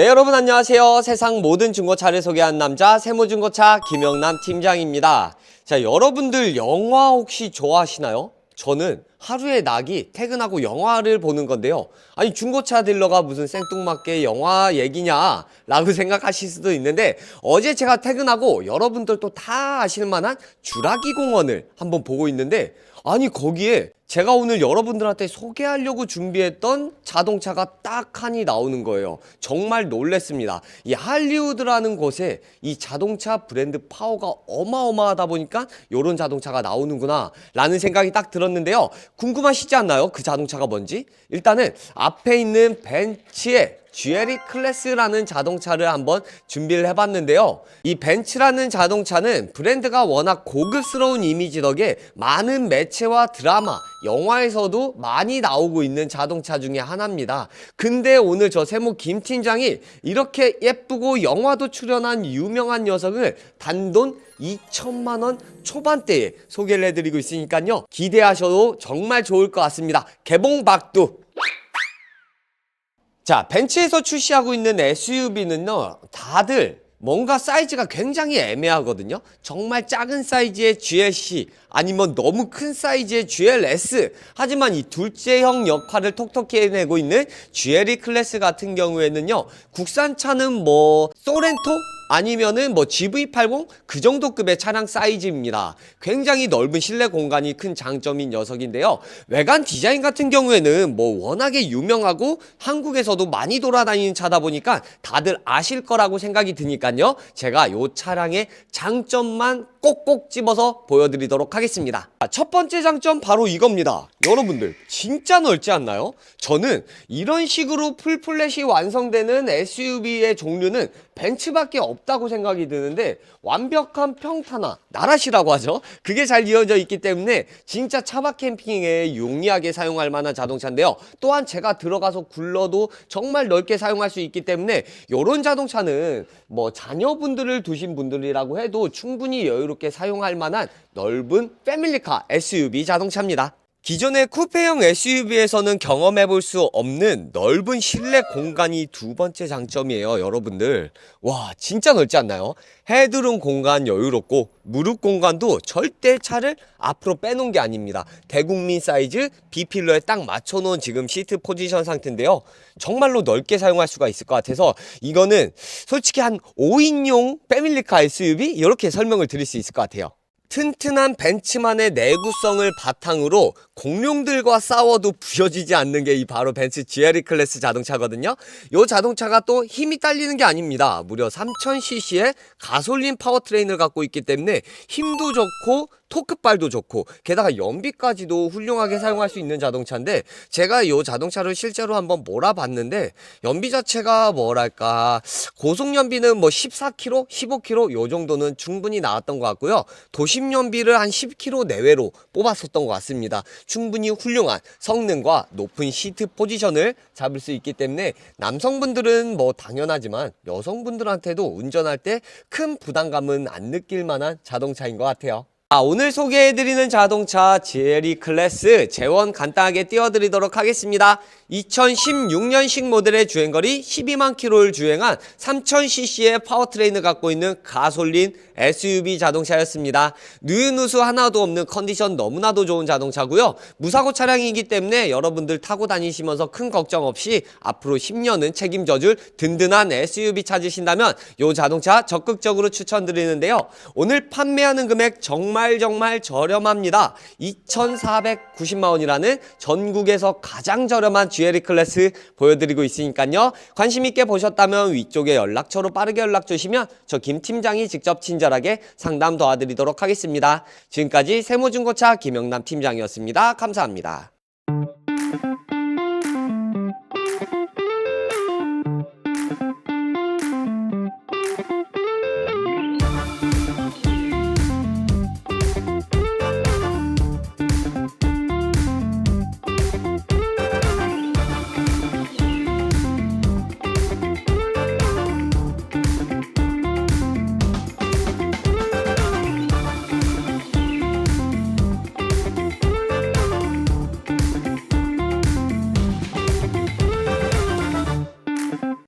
네 여러분 안녕하세요. 세상 모든 중고차를 소개한 남자 세모중고차 김영남 팀장입니다. 자 여러분들 영화 혹시 좋아하시나요? 저는 하루의 낙이 퇴근하고 영화를 보는 건데요. 아니 중고차 딜러가 무슨 생뚱맞게 영화 얘기냐? 라고 생각하실 수도 있는데 어제 제가 퇴근하고 여러분들도 다 아실 만한 주라기 공원을 한번 보고 있는데 아니 거기에 제가 오늘 여러분들한테 소개하려고 준비했던 자동차가 딱 하니 나오는 거예요. 정말 놀랬습니다. 이 할리우드라는 곳에 이 자동차 브랜드 파워가 어마어마하다 보니까 이런 자동차가 나오는구나 라는 생각이 딱 들었는데요. 궁금하시지 않나요? 그 자동차가 뭔지? 일단은 앞에 있는 벤츠의 GLE 클래스라는 자동차를 한번 준비를 해봤는데요. 이 벤츠라는 자동차는 브랜드가 워낙 고급스러운 이미지 덕에 많은 매체와 드라마, 영화에서도 많이 나오고 있는 자동차 중에 하나입니다. 근데 오늘 저 세모 김 팀장이 이렇게 예쁘고 영화도 출연한 유명한 녀석을 단돈 2천만 원 초반대에 소개를 해드리고 있으니까요. 기대하셔도 정말 좋을 것 같습니다. 개봉 박두! 자, 벤츠에서 출시하고 있는 SUV는요, 다들 뭔가 사이즈가 굉장히 애매하거든요. 정말 작은 사이즈의 GLC 아니면 너무 큰 사이즈의 GLS. 하지만 이 둘째형 역할을 톡톡히 해내고 있는 GLE 클래스 같은 경우에는요, 국산차는 뭐 소렌토 아니면은 뭐 GV80 그 정도 급의 차량 사이즈입니다. 굉장히 넓은 실내 공간이 큰 장점인 녀석인데요. 외관 디자인 같은 경우에는 뭐 워낙에 유명하고 한국에서도 많이 돌아다니는 차다 보니까 다들 아실 거라고 생각이 드니까요. 제가 요 차량의 장점만 꼭꼭 집어서 보여드리도록 하겠습니다. 아, 첫 번째 장점 바로 이겁니다. 여러분들 진짜 넓지 않나요? 저는 이런 식으로 풀플랫이 완성되는 SUV의 종류는 벤츠밖에 없다고 생각이 드는데 완벽한 평탄화, 나라시라고 하죠. 그게 잘 이어져 있기 때문에 진짜 차박 캠핑에 용이하게 사용할 만한 자동차인데요. 또한 제가 들어가서 굴러도 정말 넓게 사용할 수 있기 때문에 이런 자동차는 뭐 자녀분들을 두신 분들이라고 해도 충분히 여유롭게 사용할 만한 넓은 패밀리카 SUV 자동차입니다. 기존의 쿠페형 SUV에서는 경험해 볼 수 없는 넓은 실내 공간이 두 번째 장점이에요, 여러분들. 와, 진짜 넓지 않나요? 헤드룸 공간 여유롭고 무릎 공간도 절대 차를 앞으로 빼놓은 게 아닙니다. 대국민 사이즈 B필러에 딱 맞춰놓은 지금 시트 포지션 상태인데요. 정말로 넓게 사용할 수가 있을 것 같아서 이거는 솔직히 한 5인용 패밀리카 SUV 이렇게 설명을 드릴 수 있을 것 같아요. 튼튼한 벤츠만의 내구성을 바탕으로 공룡들과 싸워도 부셔지지 않는 게 이 바로 벤츠 GLE 클래스 자동차거든요. 이 자동차가 또 힘이 딸리는 게 아닙니다. 무려 3000cc의 가솔린 파워트레인을 갖고 있기 때문에 힘도 좋고 토크발도 좋고 게다가 연비까지도 훌륭하게 사용할 수 있는 자동차인데 제가 이 자동차를 실제로 한번 몰아봤는데 연비 자체가 뭐랄까 고속 연비는 뭐 14km, 15km 요 정도는 충분히 나왔던 것 같고요. 도심 연비를 한 10km 내외로 뽑았었던 것 같습니다. 충분히 훌륭한 성능과 높은 시트 포지션을 잡을 수 있기 때문에 남성분들은 뭐 당연하지만 여성분들한테도 운전할 때 큰 부담감은 안 느낄 만한 자동차인 것 같아요. 아, 오늘 소개해드리는 자동차 GLE 클래스 재원 간단하게 띄워드리도록 하겠습니다. 2016년식 모델의 주행거리 12만 킬로를 주행한 3000cc의 파워트레인을 갖고 있는 가솔린 SUV 자동차였습니다. 누유누수 하나도 없는 컨디션 너무나도 좋은 자동차고요. 무사고 차량이기 때문에 여러분들 타고 다니시면서 큰 걱정 없이 앞으로 10년은 책임져줄 든든한 SUV 찾으신다면 이 자동차 적극적으로 추천드리는데요. 오늘 판매하는 금액 정말 정말 저렴합니다. 2,490만 원이라는 전국에서 가장 저렴한 GLE 클래스 보여드리고 있으니까요. 관심 있게 보셨다면 위쪽에 연락처로 빠르게 연락 주시면 저 김 팀장이 직접 친절하게 상담 도와드리도록 하겠습니다. 지금까지 세무중고차 김영남 팀장이었습니다. 감사합니다.